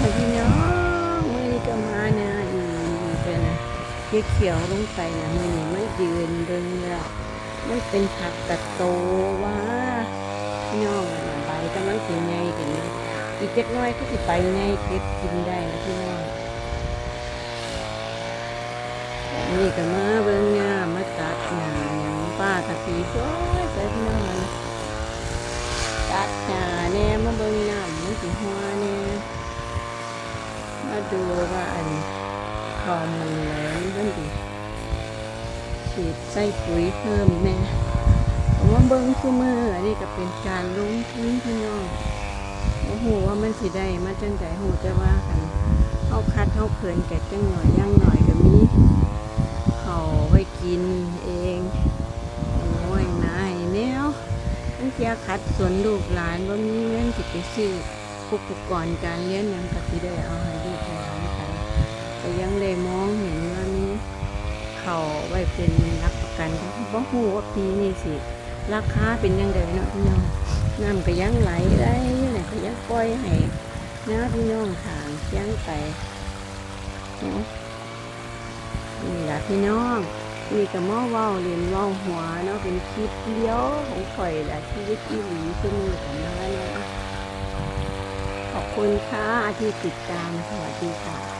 ค่ะพี่น้องมื่อนี้ก็มาเนี่ยอีเป็นเขียวเขียวๆลงไปนะมื่อนี้ไม่ยืนเดินละมันเป็นผักกระโตว่าพี่น้องอะใบกำลังสีใหญ่กันนะอีกเจ็ดน้อยก็สิไปใหญ่เก็บกินได้แล้วพี่น้องนี่ก็มาเบิ่งงามาตัดหญ้าอย่างป้ากะสีสวยใส่พี่น้องมันตัดหญ้าแน่มาเบิ่งน้ำมันสิหัวแน่ มาดูว่าอันคอมมันแหลมด้วยดิฉีดใส่ปุ๋ยเพิ่มแน่ผมว่าเบิ้งคู่มืออันนี้ก็เป็นการลงทุนพี่น้องโอ้โหว่ามันสิได้มาจังใจหูจะว่ากันเขาคัดเขาเขินแก่จังหน่อยย่างหน่อยก็มีเขาไว้กินเองโอ้ยนายแนวตั้งเทียคัดสวนลูกหลานว่ามีเงินสิไปซื้อ อุปกรณ์การเรียนหยังก็สิได้เอาให้ลูกให้หลานกันก็ยังได้มองเห็นว่ามีเขาไว้เป็นรับประกันบ่ฮู้ว่าปีนี้สิ ราคาเป็นยังไงเนาะพี่น้องน้ำก็ยังไหลได้นี่ก็ยังปล่อยให้นะพี่น้องทางเชียงไปนาะนี่ล่ะพี่น้องนี่ก็หม้อว้าเรียนว้าหัวเนาะเป็นคลิปเลี้ยวของข่อยแหละชีวิตอีหลีคือมือของมาแล้ว ขอบ คุณค่ะที่ติดตามสวัสดีค่ะ